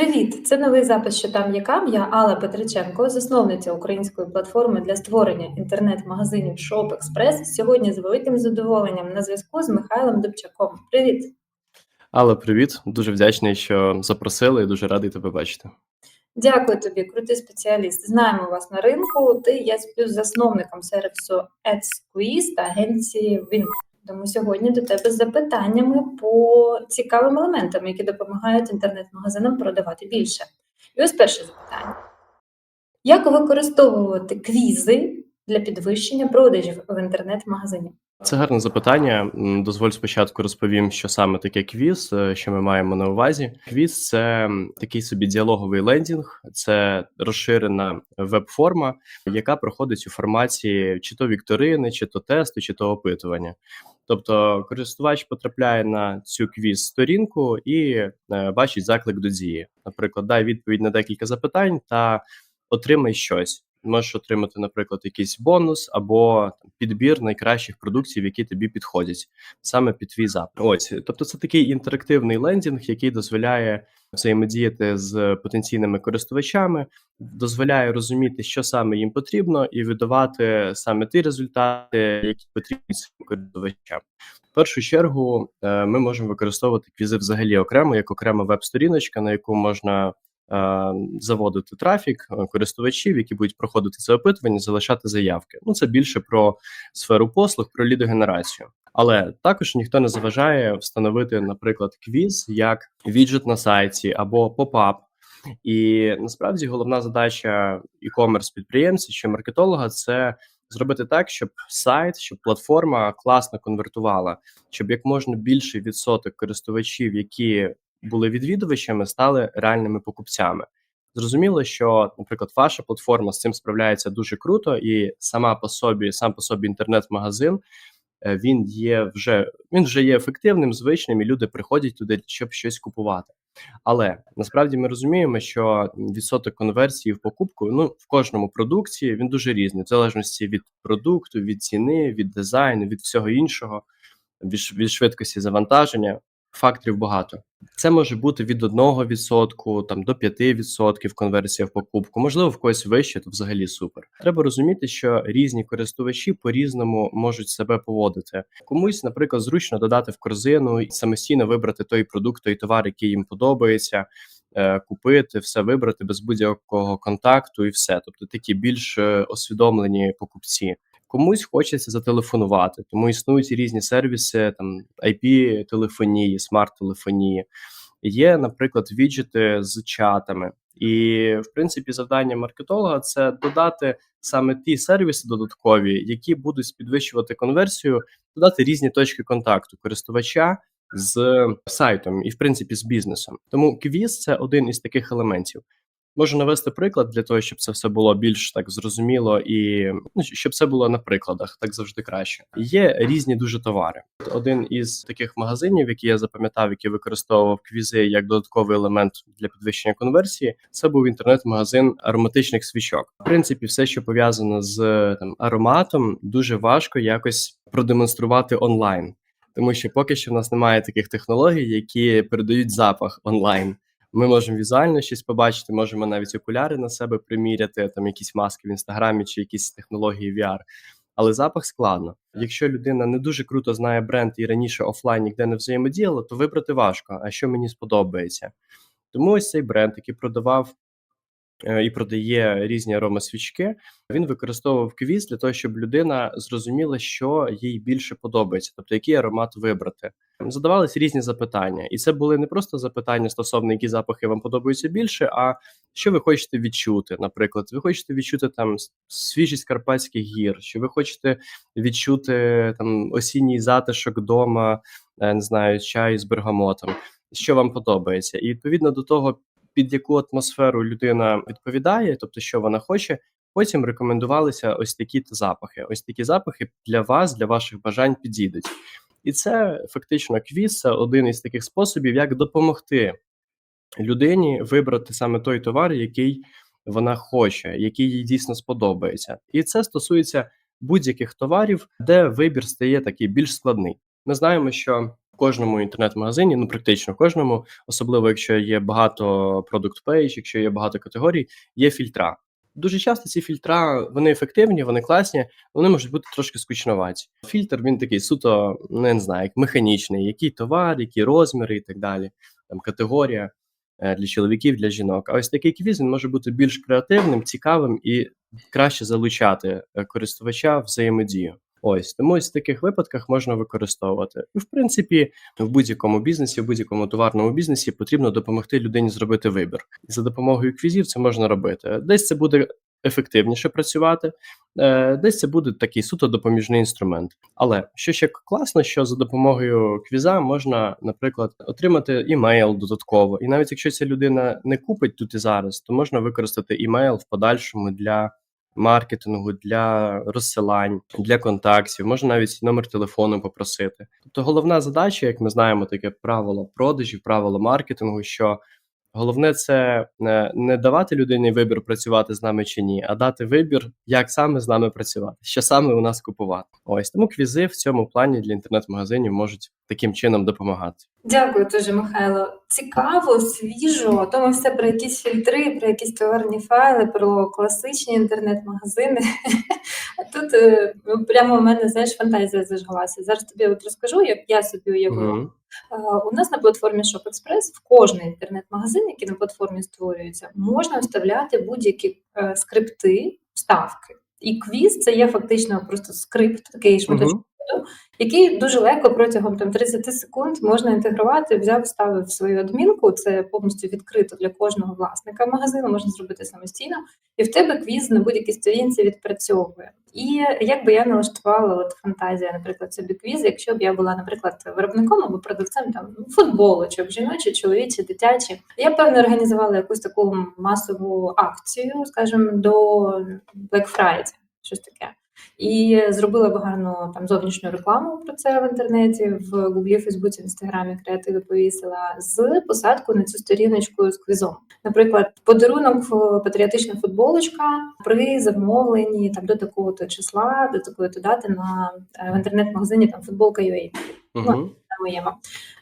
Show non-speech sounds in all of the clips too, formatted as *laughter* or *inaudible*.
Привіт! Це новий запис «Що там є кам». Я Алла Петриченко, засновниця української платформи для створення інтернет-магазинів Shop Express. Сьогодні з великим задоволенням на зв'язку з Михайлом Дубчаком. Привіт! Алла, привіт! Дуже вдячний, що запросили, і дуже радий тебе бачити. Дякую тобі, крутий спеціаліст. Знаємо вас на ринку. Ти є співзасновником сервісу AdSqueeze та агенції Win. Тому сьогодні до тебе з запитаннями по цікавим елементам, які допомагають інтернет-магазинам продавати більше. І ось перше запитання: як використовувати квізи для підвищення продажів в інтернет-магазині? Це гарне запитання. Дозволь спочатку розповім, що саме таке квіз, е, що ми маємо на увазі. Квіз це такий собі діалоговий лендінг, це розширена веб-форма, яка проходить у форматі чи то вікторини, чи то тесту, чи то опитування. Тобто користувач потрапляє на цю квіз сторінку і е, бачить заклик до дії. Наприклад, дай відповідь на декілька запитань та отримай щось. Можеш отримати, наприклад, якийсь бонус або підбір найкращих продуктів, які тобі підходять саме під твій запит. Ось, тобто, це такий інтерактивний лендінг, який дозволяє взаємодіяти з потенційними користувачами, дозволяє розуміти, що саме їм потрібно, і видавати саме ті результати, які потрібні своїм користувачам. В першу чергу е, ми можемо використовувати квізи взагалі окремо, як окрема веб-сторіночка, на яку можна заводити трафік е, користувачів, які будуть проходити це опитування, залишати заявки. Ну це більше про сферу послуг, про лідогенерацію. Але також ніхто не заважає встановити, наприклад, квіз як віджит на сайті або попап. І насправді головна задача e-commerce підприємця чи маркетолога це зробити так, щоб сайт, щоб платформа класно конвертувала, щоб як можна більший відсоток користувачів, які були відвідувачами, стали реальними покупцями. Зрозуміло, що, наприклад, ваша платформа з цим справляється дуже круто, і сама по собі, сам по собі інтернет-магазин е, він є вже він вже є ефективним, звичним, і люди приходять туди, щоб щось купувати. Але насправді ми розуміємо, що відсоток конверсії в покупку ну в кожному продукті він дуже різний, в залежності від продукту, від ціни, від дизайну, від всього іншого, від швидкості завантаження. Факторів багато. Це може бути від 1% там до 5% конверсія в покупку. Можливо, в когось вище, то взагалі супер. Треба розуміти, що різні користувачі по-різному можуть себе поводити. Комусь, наприклад, зручно додати в корзину і самостійно вибрати той продукт, той товар, який їм подобається. е, Купити все вибрати без будь-якого контакту, і все. Тобто такі більш е, освідомлені покупці. Комусь хочеться зателефонувати, тому існують різні сервіси, там IP-телефонії, смарт-телефонії. Є, наприклад, віджити з чатами. І, в принципі, завдання маркетолога це додати саме ті сервіси додаткові, які будуть підвищувати конверсію, додати різні точки контакту користувача з сайтом і, в принципі, з бізнесом. Тому квіз це один із таких елементів. Можу навести приклад для того, щоб це все було більш так зрозуміло і ну, щоб це було на прикладах, так завжди краще. Є різні дуже товари. Один із таких магазинів, які я запам'ятав, який використовував квізи як додатковий елемент для підвищення конверсії, це був інтернет-магазин ароматичних свічок. В принципі, все, що пов'язано з там ароматом, дуже важко якось продемонструвати онлайн, тому що поки що в нас немає таких технологій, які передають запах онлайн. Ми можемо візуально щось побачити, можемо навіть окуляри на себе приміряти, там якісь маски в інстаграмі чи якісь технології VR. Але запах складно. Якщо людина не дуже круто знає бренд і раніше офлайн ніде не взаємодіяла, то вибрати важко, а що мені сподобається. Тому ось цей бренд, який продавав і продає різні аромасвічки, він використовував квіз для того, щоб людина зрозуміла, що їй більше подобається, тобто який аромат вибрати. Задавались різні запитання, і це були не просто запитання стосовно які запахи вам подобаються більше, а що ви хочете відчути. Наприклад, ви хочете відчути там свіжість карпатських гір, що ви хочете відчути там осінній затишок вдома, е, не знаю, чай з бергамотом, що вам подобається, і відповідно до того, під яку атмосферу людина відповідає, тобто що вона хоче. Потім рекомендувалися ось такі запахи. Ось такі запахи для вас, для ваших бажань підійдуть. І це фактично квіз, це один із таких способів, як допомогти людині вибрати саме той товар, який вона хоче, який їй дійсно сподобається. І це стосується будь-яких товарів, де вибір стає такий більш складний. Ми знаємо, що кожному інтернет-магазині, ну практично кожному, особливо якщо є багато product page, якщо є багато категорій, є фільтра. Дуже часто ці фільтра вони ефективні, вони класні, вони можуть бути трошки скучноваті. Фільтр він такий суто, ну, я не знаю, як механічний, який товар, які розміри і так далі. Там категорія е, для чоловіків, для жінок. А ось такий квіз він може бути більш креативним, цікавим і краще залучати е, користувача взаємодію. Ось тому ось в таких випадках можна використовувати. І в принципі, в будь-якому бізнесі, в будь-якому товарному бізнесі потрібно допомогти людині зробити вибір. І за допомогою квізів це можна робити. Десь це буде ефективніше працювати, е, десь це буде такий суто допоміжний інструмент. Але що ще класно, що за допомогою квіза можна, наприклад, отримати імейл додатково. І навіть якщо ця людина не купить тут і зараз, то можна використати імейл в подальшому для маркетингу, для розсилань, для контактів, можна навіть номер телефону попросити. Тобто, головна задача, як ми знаємо, таке правило продажів, правило маркетингу, що головне це не, не давати людині вибір працювати з нами чи ні, а дати вибір, як саме з нами працювати, що саме у нас купувати. Ось тому квізи в цьому плані для інтернет-магазинів можуть таким чином допомагати. Дякую дуже, Михайло. Цікаво, свіжо. То ми все про якісь фільтри, про якісь товарні файли, про класичні інтернет-магазини. *laughs* А тут е, ну, прямо у мене знаєш фантазія зажгалася. Зараз тобі от розкажу, як я собі уявила. Е, У нас на платформі ShopExpress в кожний інтернет-магазин, який на платформі створюється, можна вставляти будь-які е, скрипти, вставки. І квіз це є фактично просто скрипт, такий шматочок який дуже легко протягом там 30 секунд можна інтегрувати, взяв, вставив свою адмінку. Це повністю відкрито для кожного власника магазину, можна зробити самостійно, і в тебе квіз на будь-якій сторінці відпрацьовує. І як би я налаштувала от фантазія, наприклад, собі квіз, якщо б я була, наприклад, виробником або продавцем там футболочок, жіночі, чоловічі, дитячі, я б, певно організувала якусь таку масову акцію, скажімо, до Black Friday, щось таке. І зробила багато там зовнішню рекламу про це в інтернеті, в Гуглі, Фейсбуці, Інстаграмі креативи повісила з посадку на цю сторіночку з квізом. Наприклад, подарунок патріотична футболочка при замовленні там до такого то числа, до такої то дати на е, в інтернет-магазині там футболка UA Угу. Моєму.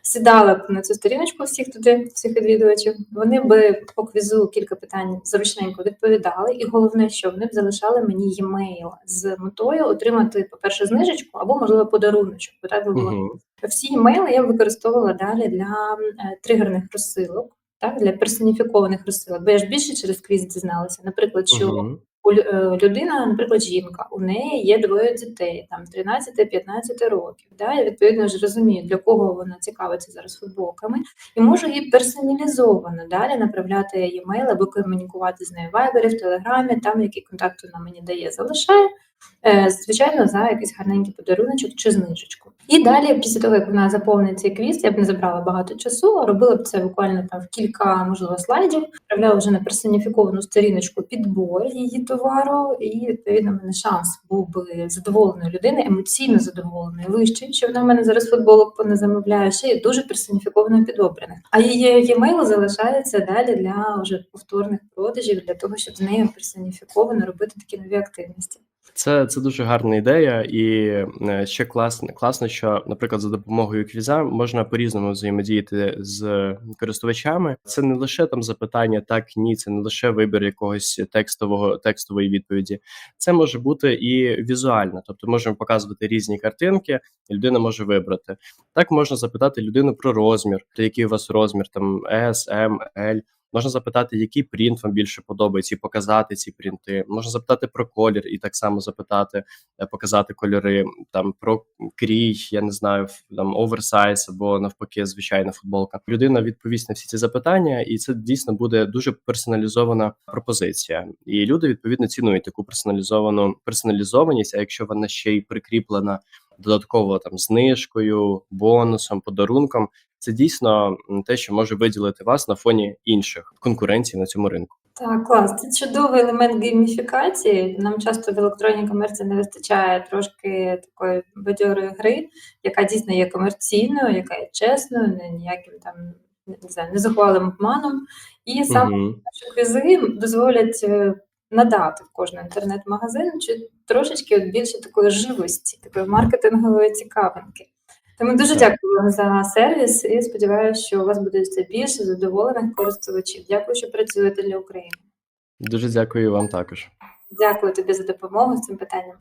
Сідала б на цю сторіночку всіх туди, всіх відвідувачів. Вони би по квізу кілька питань зручненько відповідали, і головне, що вони б залишали мені e-mail з метою отримати, по-перше, знижечку або, можливо, подаруночок. Бо так би було. Мгм. Всі емейли я використовувала далі для е, тригерних розсилок, так, для персоніфікованих розсилок. Бо я ж більше через квіз дізналася. Наприклад, що е, людина, наприклад, жінка, у неї є двоє дітей, там 13-15 років. Да? Я відповідно ж розумію, для кого вона цікавиться зараз футболками, і можу їй персоналізовано далі направляти e-mail або комунікувати з нею в вайбері, в Телеграмі, там які контакти вона мені дає, залишає. Е, Звичайно, за якийсь гарненький подаруночок чи знижечку. І далі, після того, як вона заповнить цей квіз, я б не забрала багато часу, робила б це буквально там в кілька, можливо, слайдів, вправляла вже на персоніфіковану сторіночку підбор її товару, і відповідно мене шанс був би задоволеної людини, емоційно задоволеної, вищий, що вона в мене зараз футболок не замовляє, ще й дуже персоніфіковано підобраних. А її e-mail залишається далі для вже повторних продажів, для того, щоб з нею персоніфіковано робити такі нові активності. Це, це дуже гарна ідея, і е, ще класно, класно, що, наприклад, за допомогою квіза можна по-різному взаємодіяти з користувачами. Це не лише там запитання так, ні, це не лише вибір якогось текстового текстової відповіді. Це може бути і візуально, тобто можемо показувати різні картинки, і людина може вибрати. Так можна запитати людину про розмір, який у вас розмір, там S, M, L. Можна запитати, який принт вам більше подобається, і показати ці принти. Можна запитати про колір, і так само запитати, е, показати кольори там про крій, я не знаю, там оверсайз або навпаки, звичайна футболка. Людина відповість на всі ці запитання, і це дійсно буде дуже персоналізована пропозиція. І люди відповідно цінують таку персоналізовану персоналізованість. А якщо вона ще й прикріплена додатково там знижкою, бонусом, подарунком, це дійсно те, що може виділити вас на фоні інших конкуренцій на цьому ринку. Так, клас. Це чудовий елемент гейміфікації. Нам часто в електронній комерції не вистачає трошки такої бадьорої гри, яка дійсно є комерційною, яка є чесною, не ніяким там не знаю, незахвалим обманом. І саме Мгм. що квізи дозволять е, надати в кожний інтернет-магазин чи трошечки більше такої живості, такої маркетингової цікавинки. Тому дуже Так. дякую вам за сервіс і сподіваюся, що у вас буде все більше задоволених користувачів. Дякую, що працюєте для України. Дуже дякую вам також. Дякую тобі за допомогу з цим питанням.